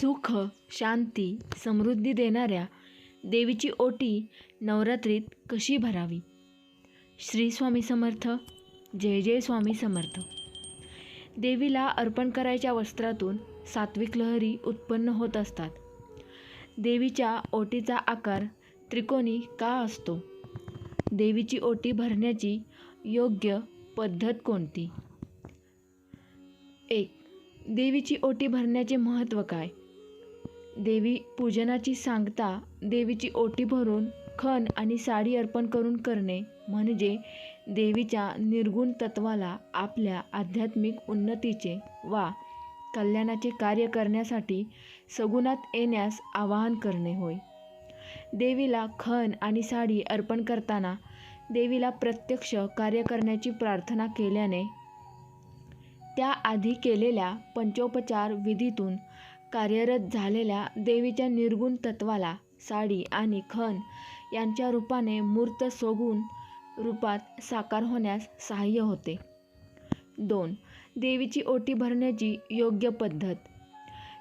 सुख शांती समृद्धी देणाऱ्या देवीची ओटी नवरात्रीत कशी भरावी? श्री स्वामी समर्थ जय जय स्वामी समर्थ. देवीला अर्पण करायच्या वस्त्रातून सात्विक लहरी उत्पन्न होत असतात. देवीच्या ओटीचा आकार त्रिकोणी का असतो? देवीची ओटी भरण्याची योग्य पद्धत कोणती? एक देवीची ओटी भरण्याचे महत्त्व काय? देवी पूजनाची सांगता देवीची ओटी भरून खण आणि साडी अर्पण करून करणे म्हणजे देवीच्या निर्गुण तत्वाला आपल्या आध्यात्मिक उन्नतीचे वा कल्याणाचे कार्य करण्यासाठी सगुणात येण्यास आवाहन करणे होय. देवीला खण आणि साडी अर्पण करताना देवीला प्रत्यक्ष कार्य करण्याची प्रार्थना केल्याने त्याआधी केलेल्या पंचोपचार विधीतून कार्यरत झालेल्या देवीच्या निर्गुण तत्वाला साडी आणि खण यांच्या रूपाने मूर्त सोगून रूपात साकार होण्यास सहाय्य होते. दोन देवीची ओटी भरण्याची योग्य पद्धत.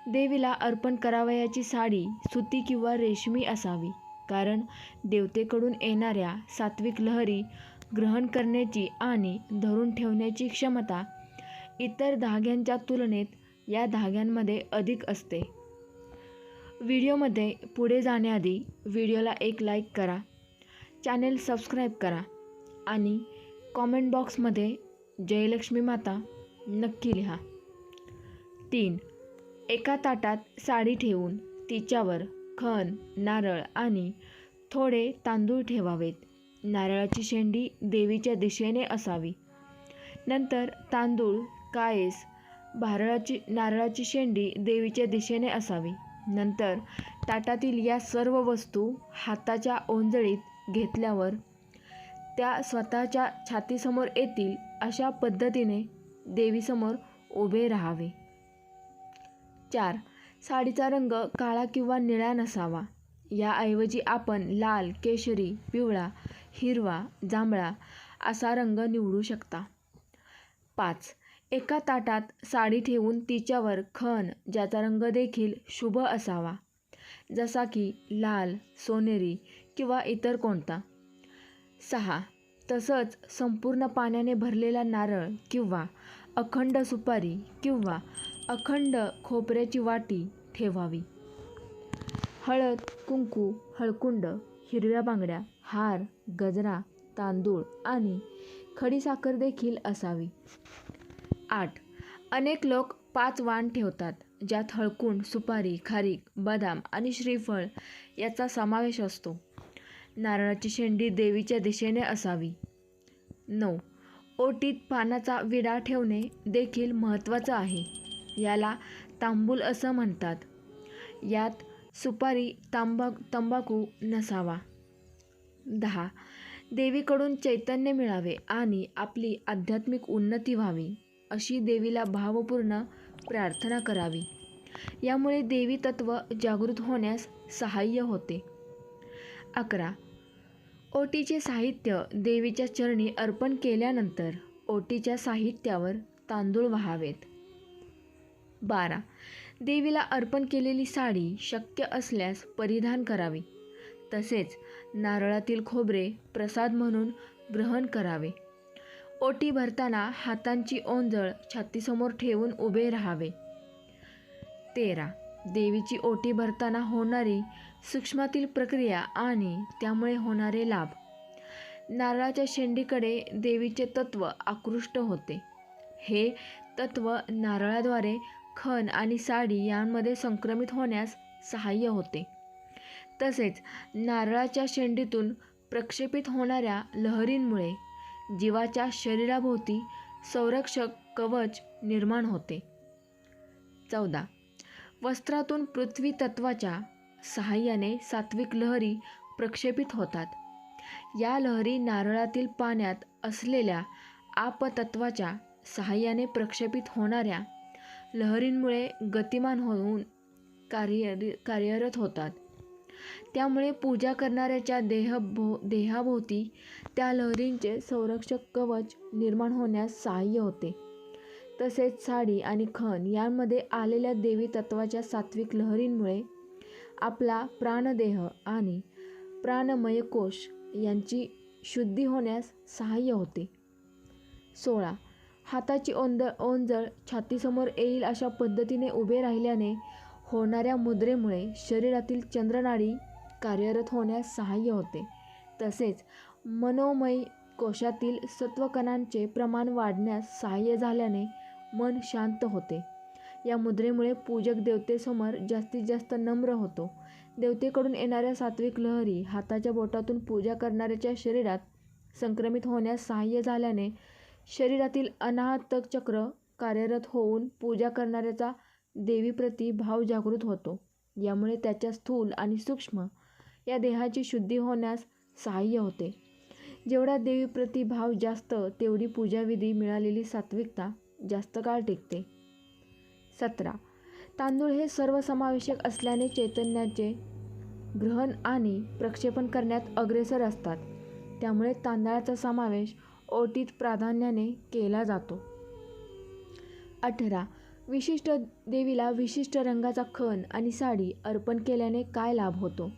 देवीला अर्पण करावयाची साडी सुती किंवा रेशमी असावी कारण देवतेकडून येणाऱ्या सात्विक लहरी ग्रहण करण्याची आणि धरून ठेवण्याची क्षमता इतर धाग्यांच्या तुलनेत या धाग्यांमध्ये अधिक असते. व्हिडिओमध्ये पुढे जाण्याआधी व्हिडिओला एक लाईक करा. चॅनेल सबस्क्राईब करा आणि कॉमेंट बॉक्समध्ये जयलक्ष्मी माता नक्की लिहा. तीन. एका ताटात साडी ठेवून तिच्यावर खण नारळ आणि थोडे तांदूळ ठेवावेत. नारळाची शेंडी देवीच्या दिशेने असावी. नंतर तांदूळ काळेस भारळाची नारळाची शेंडी देवीच्या दिशेने असावी. नंतर ताटातील या सर्व वस्तू हाताच्या ओंजळीत घेतल्यावर त्या स्वतःच्या छातीसमोर येतील अशा पद्धतीने देवीसमोर उभे राहावे. चार. साडीचा रंग काळा किंवा निळा नसावा. याऐवजी आपण लाल केशरी पिवळा हिरवा जांभळा असा रंग निवडू शकता. पाच. एका ताटात साडी ठेवून तिच्यावर खण ज्याचा रंग देखील शुभ असावा. जसा की लाल सोनेरी किंवा इतर कोणता. सहा. तसंच संपूर्ण पाण्याने भरलेला नारळ किंवा अखंड सुपारी किंवा अखंड खोबऱ्याची वाटी ठेवावी. हळद कुंकू हळकुंड हिरव्या बांगड्या हार गजरा तांदूळ आणि खडीसाखर देखील असावी. आठ. अनेक लोक पाच वाण ठेवतात ज्यात हळकुंड सुपारी खारीक बदाम आणि श्रीफळ याचा समावेश असतो. नारळाची शेंडी देवीच्या दिशेने असावी. नऊ. ओटीत पानाचा विडा ठेवणे देखील महत्त्वाचं आहे. याला तांबूल असं म्हणतात. यात सुपारी तांबा तंबाखू नसावा. दहा. देवीकडून चैतन्य मिळावे आणि आपली आध्यात्मिक उन्नती व्हावी. अशी देवीला भावपूर्ण प्रार्थना करावी. यामुळे देवी तत्व जागृत होण्यास सहाय्य होते. अकरा. ओटीचे साहित्य देवीच्या चरणी अर्पण केल्यानंतर ओटीच्या साहित्यावर तांदूळ व्हावेत. बारा. देवीला अर्पण केलेली साडी शक्य असल्यास परिधान करावी. तसेच नारळातील खोबरे प्रसाद म्हणून ग्रहण करावे. ओटी भरताना हातांची ओंजळ छातीसमोर ठेवून उभे राहावे. तेरा. देवीची ओटी भरताना होणारी सूक्ष्मातील प्रक्रिया आणि त्यामुळे होणारे लाभ. नारळाच्या शेंडीकडे देवीचे तत्व आकृष्ट होते. हे तत्व नारळाद्वारे खण आणि साडी यांमध्ये संक्रमित होण्यास सहाय्य होते. तसेच नारळाच्या शेंडीतून प्रक्षेपित होणाऱ्या लहरींमुळे जीवाच्या शरीराभोवती संरक्षक कवच निर्माण होते. चौदा. वस्त्रातून पृथ्वी तत्वाच्या सहाय्याने सात्विक लहरी प्रक्षेपित होतात. या लहरी नारळातील पाण्यात असलेल्या आपतत्वाच्या सहाय्याने प्रक्षेपित होणाऱ्या लहरींमुळे गतिमान होऊन कार्य कार्यरत होतात. त्यामुळे पूजा करणाऱ्याच्या देहभो देहाभोवती त्या लहरींचे संरक्षक कवच निर्माण होण्यास सहाय्य होते. तसेच साडी आणि खण यांमध्ये आलेल्या देवी तत्वाच्या सात्विक लहरींमुळे आपला प्राणदेह आणि प्राणमय कोश यांची शुद्धी होण्यास सहाय्य होते. सोळा. हाताची ओंद ओंजळ छातीसमोर येईल अशा पद्धतीने उभे राहिल्याने होणाऱ्या मुद्रेमुळे शरीरातील चंद्रनाडी कार्यरत होण्यास सहाय्य होते. तसेच मनोमय कोशातील सत्वकणांचे प्रमाण वाढण्यास सहाय्य झाल्याने मन शांत होते. या मुद्रेमुळे पूजक देवतेसमोर जास्तीत जास्त नम्र होतो. देवतेकडून येणाऱ्या सात्विक लहरी हाताच्या बोटातून पूजा करणाऱ्याच्या शरीरात संक्रमित होण्यास सहाय्य झाल्याने शरीरातील अनाहतक चक्र कार्यरत होऊन पूजा करणाऱ्याचा देवीप्रती भाव जागृत होतो. यामुळे त्याच्या स्थूल आणि सूक्ष्म या देहाची शुद्धी होण्यास सहाय्य होते. जेवढा देवीप्रती भाव जास्त तेवढी पूजाविधी मिळालेली सात्विकता जास्त काळ टिकते. सतरा. तांदूळ हे सर्वसमावेशक असल्याने चैतन्याचे ग्रहण आणि प्रक्षेपण करण्यात अग्रेसर असतात. त्यामुळे तांदळाचा समावेश ओटीत प्राधान्याने केला जातो. अठरा. विशिष्ट देवीला विशिष्ट रंगाचा खण आणि साडी अर्पण केल्याने काय लाभ होतो?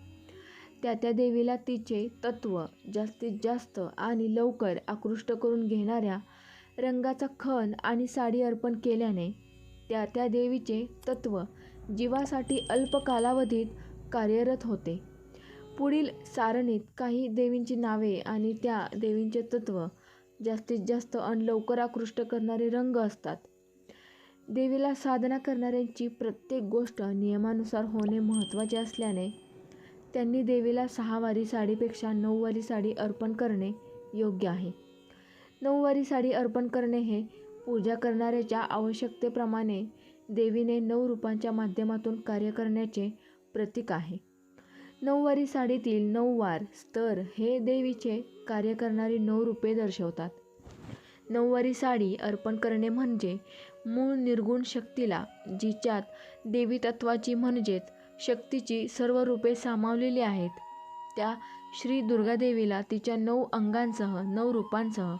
त्या त्या देवीला तिचे तत्व जास्तीत जास्त आणि लवकर आकृष्ट करून घेणाऱ्या रंगाचा खण आणि साडी अर्पण केल्याने त्या त्या देवीचे तत्व जीवासाठी अल्प कालावधीत कार्यरत होते. पुढील सारणीत काही देवींची नावे आणि त्या देवींचे तत्व जास्तीत जास्त आणि लवकर आकृष्ट करणारे रंग असतात. देवीला साधना करणाऱ्यांची प्रत्येक गोष्ट नियमानुसार होणे महत्त्वाचे असल्याने त्यांनी देवीला सहावारी साडीपेक्षा नऊवारी साडी अर्पण करणे योग्य आहे. नऊवारी साडी अर्पण करणे हे पूजा करणाऱ्याच्या आवश्यकतेप्रमाणे देवीने नऊ रूपांच्या माध्यमातून कार्य करण्याचे प्रतीक आहे. नऊवारी साडीतील नऊ वार स्तर हे देवीचे कार्य करणारी नऊ रूपे दर्शवतात. नऊवारी साडी अर्पण करणे म्हणजे मूळ निर्गुण शक्तीला जिच्यात देवी तत्वाची म्हणजेच शक्तीची सर्व रूपे सामावलेली आहेत. त्या श्री दुर्गादेवीला तिच्या नऊ अंगांसह नऊ रूपांसह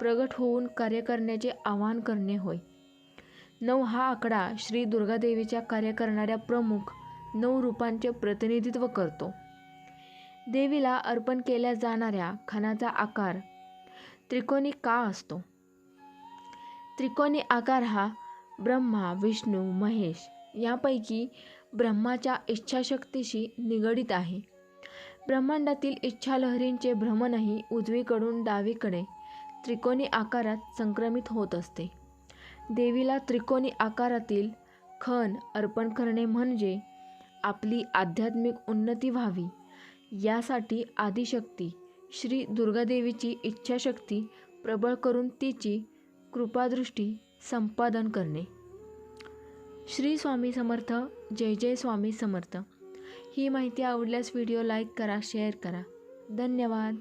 प्रगट होऊन कार्य करण्याचे आवाहन करणे होय. नऊ हा आकडा श्री दुर्गादेवीच्या कार्य करणाऱ्या प्रमुख नऊ रूपांचे प्रतिनिधित्व करतो. देवीला अर्पण केल्या जाणाऱ्या खणाचा आकार त्रिकोणी का असतो? त्रिकोणी आकार हा ब्रह्मा विष्णू महेश यापैकी ब्रह्माच्या इच्छाशक्तीशी निगडीत आहे. ब्रह्मांडातील इच्छालहरींचे भ्रमणही उजवीकडून डावीकडे त्रिकोणी आकारात संक्रमित होत असते. देवीला त्रिकोणी आकारातील खण अर्पण करणे म्हणजे आपली आध्यात्मिक उन्नती व्हावी. यासाठी आदिशक्ती श्री दुर्गादेवीची इच्छाशक्ती प्रबळ करून तिची कृपादृष्टी संपादन करणे. श्री स्वामी समर्थ जय जय स्वामी समर्थ. ही माहिती आवडल्यास व्हिडिओ लाईक करा शेअर करा. धन्यवाद.